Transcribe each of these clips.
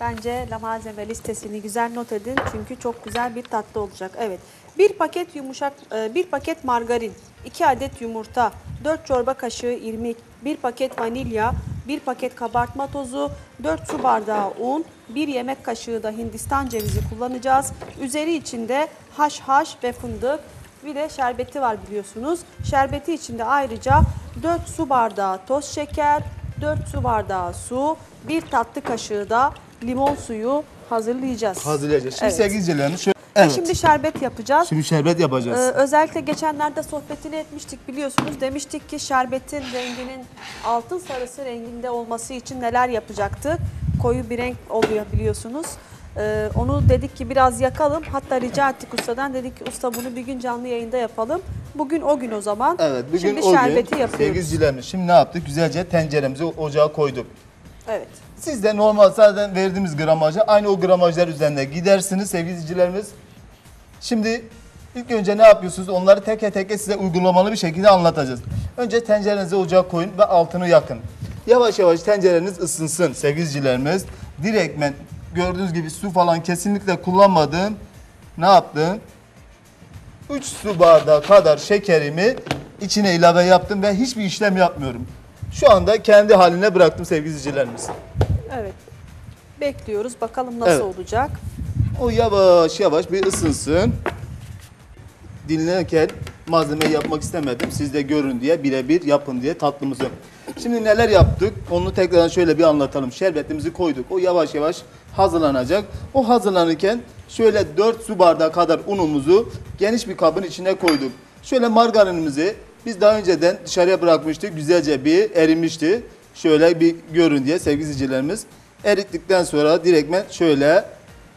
Bence la malzeme listesini güzel not edin çünkü çok güzel bir tatlı olacak. Evet. Bir paket yumuşak, e, bir paket margarin, 2 adet yumurta, 4 çorba kaşığı irmik, 1 paket vanilya, 1 paket kabartma tozu, 4 su bardağı un, 1 yemek kaşığı da hindistan cevizi kullanacağız. Üzeri içinde haşhaş ve fındık, bir de şerbeti var biliyorsunuz. Şerbeti içinde ayrıca 4 su bardağı toz şeker, 4 su bardağı su, 1 tatlı kaşığı da limon suyu hazırlayacağız. Hazırlayacağız. Şimdi Evet. sevgili izleyicilerimiz şöyle. Evet. Şimdi, Şimdi şerbet yapacağız. şerbet yapacağız. Ee, özellikle geçenlerde sohbetini etmiştik biliyorsunuz. Demiştik ki şerbetin renginin altın sarısı renginde olması için neler yapacaktık. Koyu bir renk oluyor biliyorsunuz. Ee, onu dedik ki biraz yakalım. Hatta rica ettik ustadan. Dedik ki usta bunu bir gün canlı yayında yapalım. Bugün o gün o zaman. evet bugün Şimdi o şerbeti gün yapıyoruz. sevgili izleyicilerimiz şimdi ne yaptık? Güzelce tenceremizi ocağa koyduk. Evet. Siz de normal zaten verdiğimiz gramajı aynı o gramajlar üzerinde gidersiniz sevgili izleyicilerimiz. Şimdi ilk önce ne yapıyorsunuz? Onları teke teke size uygulamalı bir şekilde anlatacağız. Önce tencerenizi ocağa koyun ve altını yakın. Yavaş yavaş tencereniz ısınsın sevgili izleyicilerimiz. Direktmen gördüğünüz gibi su falan kesinlikle kullanmadın. Ne yaptın? 3 su bardağı kadar şekerimi içine ilave yaptım ve hiçbir işlem yapmıyorum. Şu anda kendi haline bıraktım sevgili izleyicilerimiz. Evet. Bekliyoruz. Bakalım nasıl Evet. olacak. O yavaş yavaş bir ısınsın. Dinlerken malzemeyi yapmak istemedim. Siz de görün diye birebir yapın diye tatlımızı. Şimdi neler yaptık? Onu tekrardan şöyle bir anlatalım. Şerbetimizi koyduk. O yavaş yavaş hazırlanacak. O hazırlanırken şöyle 4 su bardağı kadar unumuzu geniş bir kabın içine koyduk. Şöyle margarinimizi biz daha önceden dışarıya bırakmıştık. Güzelce bir erimişti. Şöyle bir görün diye sevgili izleyicilerimiz. Erittikten sonra direktmen şöyle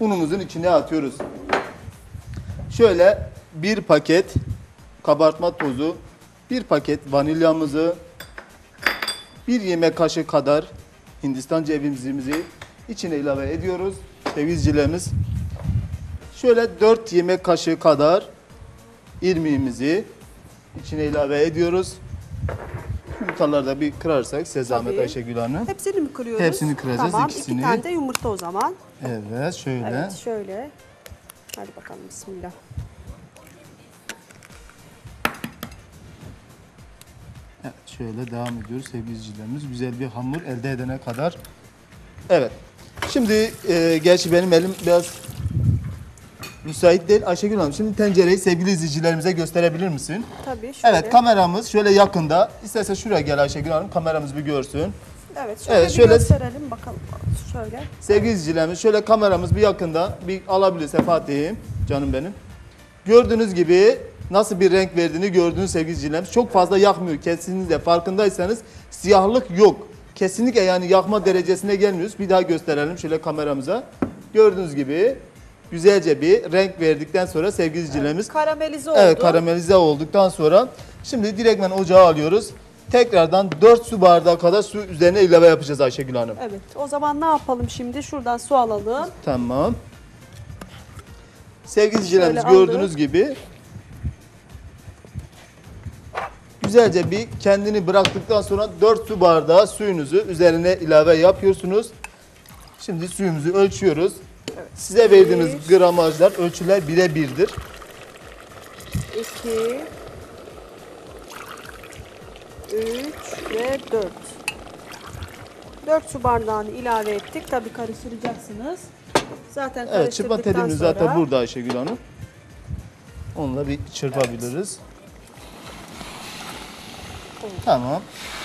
unumuzun içine atıyoruz. Şöyle bir paket kabartma tozu, bir paket vanilyamızı, bir yemek kaşığı kadar Hindistan cevizimizi içine ilave ediyoruz. Sevgili izleyicilerimiz. Şöyle 4 yemek kaşığı kadar irmiğimizi içine ilave ediyoruz. Yumurtaları da bir kırarsak size zahmet Tabii. Ayşegül Hanım. Hepsini mi kırıyoruz? Hepsini kıracağız, Tamam. ikisini. İki tane de yumurta o zaman. Evet şöyle. Evet şöyle. Hadi bakalım bismillah. Evet, şöyle devam ediyoruz sevgili izleyicilerimiz. Güzel bir hamur elde edene kadar. Evet. Şimdi e, gerçi benim elim biraz müsait değil. Ayşegül Hanım şimdi tencereyi sevgili izleyicilerimize gösterebilir misin? Tabii şöyle. Evet kameramız şöyle yakında. İsterse şuraya gel Ayşegül Hanım kameramız bir görsün. Evet şöyle, Evet, bir şöyle- gösterelim bakalım. Şöyle. Sevgili izleyicilerimiz şöyle kameramız bir yakında bir alabilirse Fatih'im canım benim. Gördüğünüz gibi nasıl bir renk verdiğini gördüğünüz sevgili izleyicilerimiz. Çok fazla yakmıyor kesinlikle farkındaysanız siyahlık yok. Kesinlikle yani yakma derecesine gelmiyoruz. Bir daha gösterelim şöyle kameramıza. Gördüğünüz gibi güzelce bir renk verdikten sonra sevgili izleyicilerimiz Karamelize oldu. Evet karamelize olduktan sonra şimdi direktmen ocağa alıyoruz. Tekrardan 4 su bardağı kadar su üzerine ilave yapacağız Ayşegül Hanım. Evet. O zaman ne yapalım şimdi? Şuradan su alalım. Tamam. Sevgili izleyicilerimiz gördüğünüz gibi güzelce bir kendini bıraktıktan sonra 4 su bardağı suyunuzu üzerine ilave yapıyorsunuz. Şimdi suyumuzu ölçüyoruz. Size verdiğimiz Bir. gramajlar, ölçüler birebirdir. 2 3 ve 4. 4 su bardağını ilave ettik. Tabii karıştıracaksınız. Zaten Evet, çırpma telimiz sonra zaten burada Ayşegül Hanım. Onunla bir çırpabiliriz. Tamam.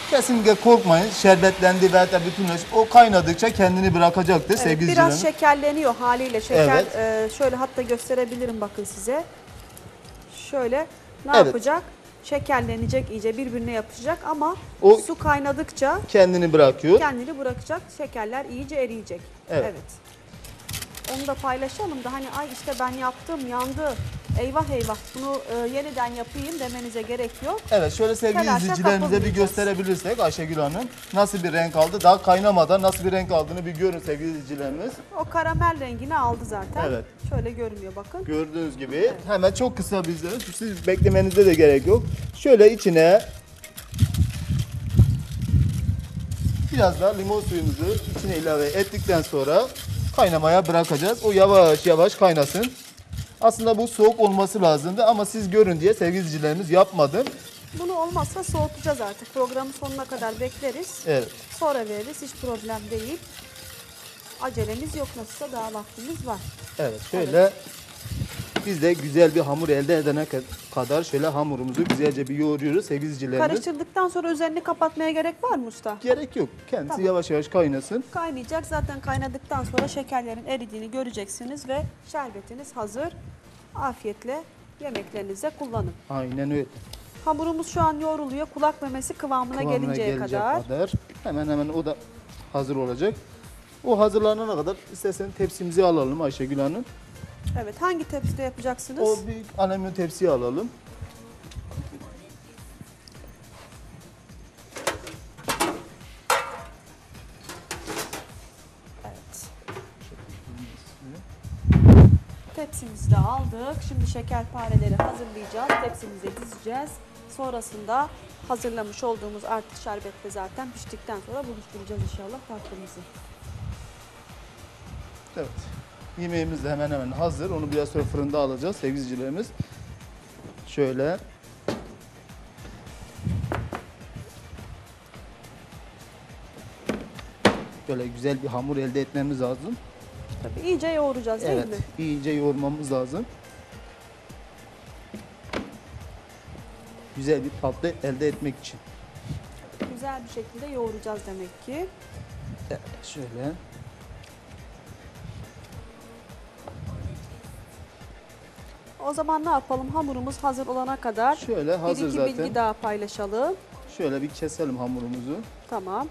Kesinlikle korkmayın. Şerbetlendi ve hatta bütünleş. O kaynadıkça kendini bırakacaktır Evet, sevgili biraz izleyicilerim. şekerleniyor haliyle. Şeker Evet. e, şöyle hatta gösterebilirim bakın size. Şöyle ne Evet. yapacak? Şekerlenecek iyice birbirine yapışacak ama O- su kaynadıkça Kendini bırakıyor. kendini bırakacak. Şekerler iyice eriyecek. Evet. Onu da paylaşalım da hani ay işte ben yaptım yandı eyvah eyvah bunu e, yeniden yapayım demenize gerek yok. Evet şöyle sevgili Telaşa izleyicilerimize bir gösterebilirsek Ayşegül Hanım nasıl bir renk aldı? Daha kaynamadan nasıl bir renk aldığını bir görün sevgili izleyicilerimiz. O karamel rengini aldı zaten. Evet. Şöyle görünüyor bakın. Gördüğünüz gibi hemen çok kısa bizde siz beklemenize de gerek yok. Şöyle içine biraz da limon suyumuzu içine ilave ettikten sonra kaynamaya bırakacağız. O yavaş yavaş kaynasın. Aslında bu soğuk olması lazımdı ama siz görün diye sevgili izleyicilerimiz yapmadım. Bunu olmazsa soğutacağız artık. Programın sonuna kadar bekleriz. Evet. Sonra veririz. Hiç problem değil. Acelemiz yok nasılsa daha vaktimiz var. Evet şöyle biz de güzel bir hamur elde edene ka- kadar şöyle hamurumuzu güzelce bir yoğuruyoruz sevgili izleyicilerimiz. Karıştırdıktan sonra üzerini kapatmaya gerek var mı usta? Gerek yok. Kendisi Tamam. yavaş yavaş kaynasın. Kaynayacak. Zaten kaynadıktan sonra şekerlerin eridiğini göreceksiniz ve şerbetiniz hazır. Afiyetle yemeklerinize kullanın. Aynen öyle. Hamurumuz şu an yoğruluyor. Kulak memesi kıvamına, Kıvamına gelinceye gelecek kadar. Hemen hemen o da hazır olacak. O hazırlanana kadar istersen tepsimizi alalım Ayşegül Hanım. Evet. Hangi tepside yapacaksınız? O büyük alüminyum tepsiyi alalım. Evet. Tepsimizi de aldık. Şimdi şekerpareleri hazırlayacağız. Tepsimize dizeceğiz. Sonrasında hazırlamış olduğumuz artık şerbetle zaten piştikten sonra buluşturacağız inşallah tatlımızı. Evet. Yemeğimiz de hemen hemen hazır. Onu biraz sonra fırında alacağız sevgili izleyicilerimiz. Şöyle. Böyle güzel bir hamur elde etmemiz lazım. Tabii iyice yoğuracağız değil Evet. mi? iyice yoğurmamız lazım. Güzel bir tatlı elde etmek için. Güzel bir şekilde yoğuracağız demek ki. Evet, şöyle. O zaman ne yapalım? Hamurumuz hazır olana kadar Şöyle hazır bir iki zaten. bilgi daha paylaşalım. Şöyle bir keselim hamurumuzu. Tamam.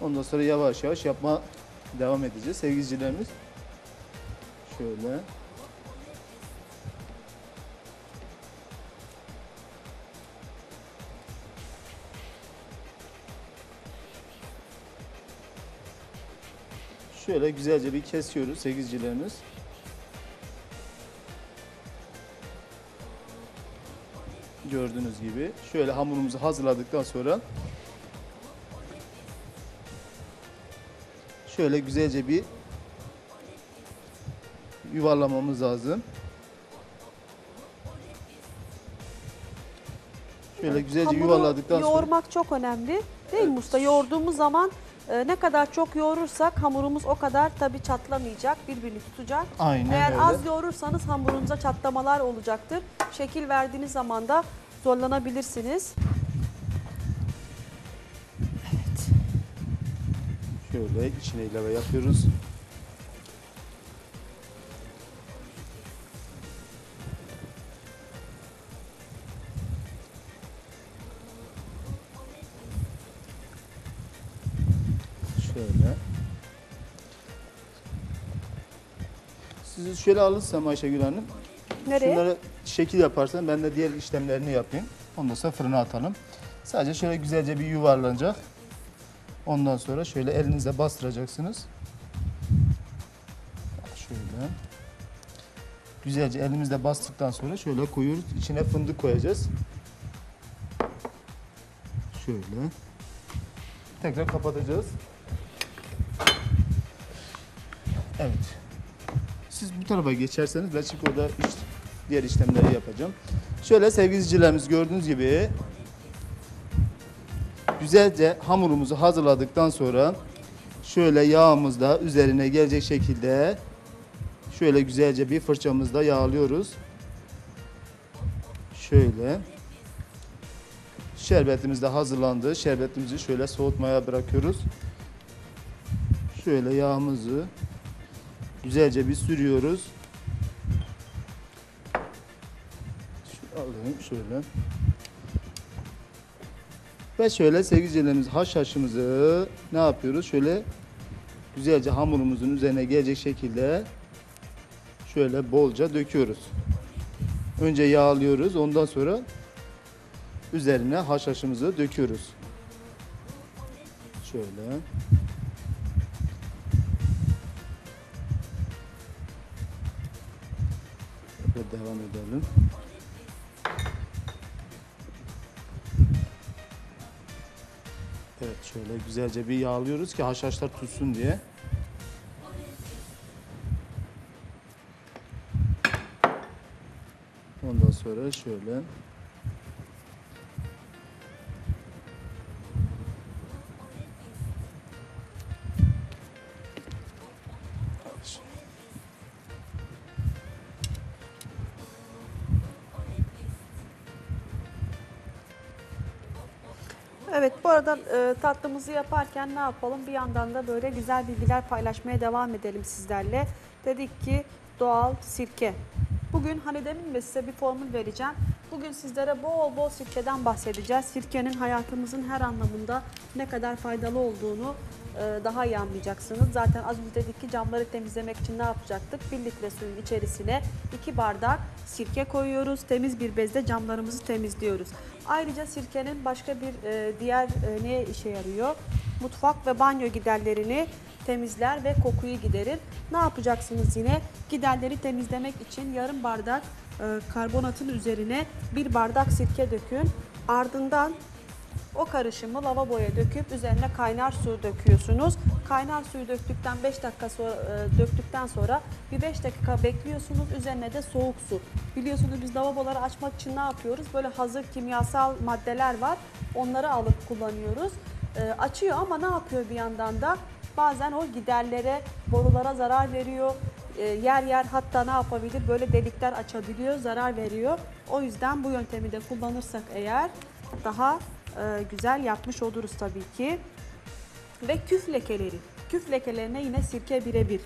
Ondan sonra yavaş yavaş yapma devam edeceğiz sevgili izleyicilerimiz. Şöyle. Şöyle güzelce bir kesiyoruz sevgili Gördüğünüz gibi. Şöyle hamurumuzu hazırladıktan sonra şöyle güzelce bir yuvarlamamız lazım. Şöyle güzelce Hamuru yuvarladıktan sonra yoğurmak çok önemli. Değil mi usta? Yoğurduğumuz zaman e, ne kadar çok yoğurursak hamurumuz o kadar tabii çatlamayacak, birbirini tutacak. Aynen Eğer öyle. az yoğurursanız hamurunuza çatlamalar olacaktır. Şekil verdiğiniz zaman da zorlanabilirsiniz. Evet. şöyle içine ilave yapıyoruz. Şöyle. Sizi şöyle alırsam Ayşegül Hanım. Nereye? Şunları şekil yaparsan ben de diğer işlemlerini yapayım. Ondan sonra fırına atalım. Sadece şöyle güzelce bir yuvarlanacak. Ondan sonra şöyle elinizle bastıracaksınız. Şöyle. Güzelce elimizle bastıktan sonra şöyle koyuyoruz. İçine fındık koyacağız. Şöyle. Tekrar kapatacağız. Evet. Siz bu tarafa geçerseniz ben çünkü orada iş, diğer işlemleri yapacağım. Şöyle sevgili izleyicilerimiz gördüğünüz gibi güzelce hamurumuzu hazırladıktan sonra şöyle yağımız da üzerine gelecek şekilde şöyle güzelce bir fırçamızla yağlıyoruz. Şöyle. Şerbetimiz de hazırlandı. Şerbetimizi şöyle soğutmaya bırakıyoruz. Şöyle yağımızı güzelce bir sürüyoruz. Alayım şöyle. Ve şöyle sevgili haşhaşımızı ne yapıyoruz? Şöyle güzelce hamurumuzun üzerine gelecek şekilde şöyle bolca döküyoruz. Önce yağlıyoruz. Ondan sonra üzerine haşhaşımızı döküyoruz. Şöyle. Ve devam edelim. Şöyle güzelce bir yağlıyoruz ki haşhaşlar tutsun diye. Ondan sonra şöyle Evet bu arada e, tatlımızı yaparken ne yapalım? Bir yandan da böyle güzel bilgiler paylaşmaya devam edelim sizlerle. Dedik ki doğal sirke. Bugün hani demin de size bir formül vereceğim. Bugün sizlere bol bol sirkeden bahsedeceğiz. Sirkenin hayatımızın her anlamında ne kadar faydalı olduğunu daha iyi anlayacaksınız. Zaten az önce dedik ki camları temizlemek için ne yapacaktık? 1 litre suyun içerisine 2 bardak sirke koyuyoruz. Temiz bir bezle camlarımızı temizliyoruz. Ayrıca sirkenin başka bir e, diğer e, neye işe yarıyor? Mutfak ve banyo giderlerini temizler ve kokuyu giderir. Ne yapacaksınız yine? Giderleri temizlemek için yarım bardak e, karbonatın üzerine bir bardak sirke dökün. Ardından o karışımı lavaboya döküp üzerine kaynar su döküyorsunuz. Kaynar suyu döktükten 5 dakika sonra e, döktükten sonra bir 5 dakika bekliyorsunuz. Üzerine de soğuk su. Biliyorsunuz biz lavaboları açmak için ne yapıyoruz? Böyle hazır kimyasal maddeler var. Onları alıp kullanıyoruz. E, açıyor ama ne yapıyor bir yandan da? Bazen o giderlere, borulara zarar veriyor. E, yer yer hatta ne yapabilir? Böyle delikler açabiliyor, zarar veriyor. O yüzden bu yöntemi de kullanırsak eğer daha e, güzel yapmış oluruz tabii ki. Ve küf lekeleri. Küf lekelerine yine sirke birebir.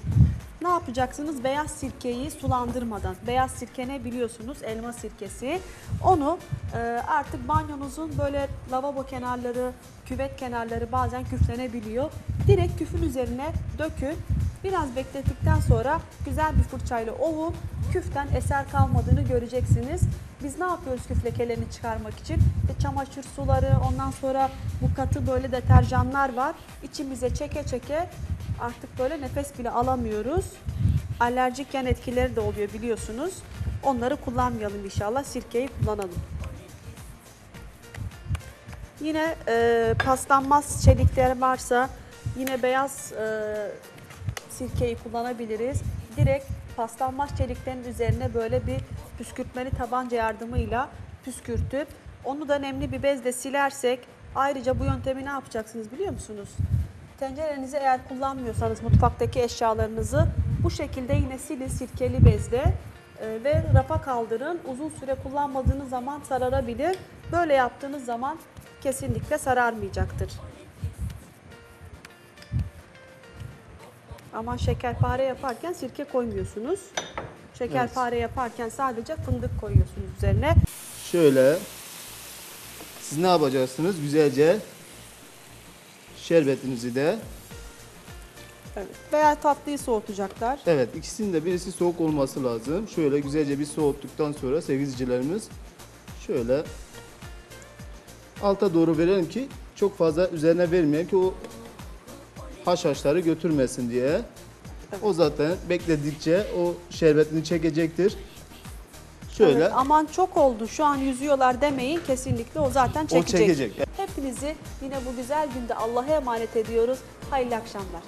Ne yapacaksınız? Beyaz sirkeyi sulandırmadan. Beyaz sirke ne biliyorsunuz? Elma sirkesi. Onu e, artık banyonuzun böyle lavabo kenarları, küvet kenarları bazen küflenebiliyor. Direkt küfün üzerine dökün. Biraz beklettikten sonra güzel bir fırçayla ovun. Küften eser kalmadığını göreceksiniz. Biz ne yapıyoruz küf lekelerini çıkarmak için? İşte çamaşır suları, ondan sonra bu katı böyle deterjanlar var. İçimize çeke çeke artık böyle nefes bile alamıyoruz. Alerjik yan etkileri de oluyor biliyorsunuz. Onları kullanmayalım inşallah. Sirkeyi kullanalım. Yine e, paslanmaz çelikler varsa yine beyaz e, sirkeyi kullanabiliriz. Direkt paslanmaz çeliklerin üzerine böyle bir püskürtmeli tabanca yardımıyla püskürtüp onu da nemli bir bezle silersek ayrıca bu yöntemi ne yapacaksınız biliyor musunuz? Tencerenizi eğer kullanmıyorsanız mutfaktaki eşyalarınızı bu şekilde yine silin sirkeli bezle e, ve rafa kaldırın. Uzun süre kullanmadığınız zaman sararabilir. Böyle yaptığınız zaman kesinlikle sararmayacaktır. Aman şekerpare yaparken sirke koymuyorsunuz. Şekerpare yaparken sadece fındık koyuyorsunuz üzerine. Şöyle siz ne yapacaksınız? Güzelce şerbetinizi de Evet. Veya tatlıyı soğutacaklar. evet ikisinin de birisi soğuk olması lazım. Şöyle güzelce bir soğuttuktan sonra sevgili izleyicilerimiz şöyle alta doğru verelim ki çok fazla üzerine vermeyelim ki o haşhaşları götürmesin diye. O zaten bekledikçe o şerbetini çekecektir. Şöyle Evet, aman çok oldu şu an yüzüyorlar demeyin kesinlikle o zaten çekecek. çekecek. Hepinizi yine bu güzel günde Allah'a emanet ediyoruz. Hayırlı akşamlar.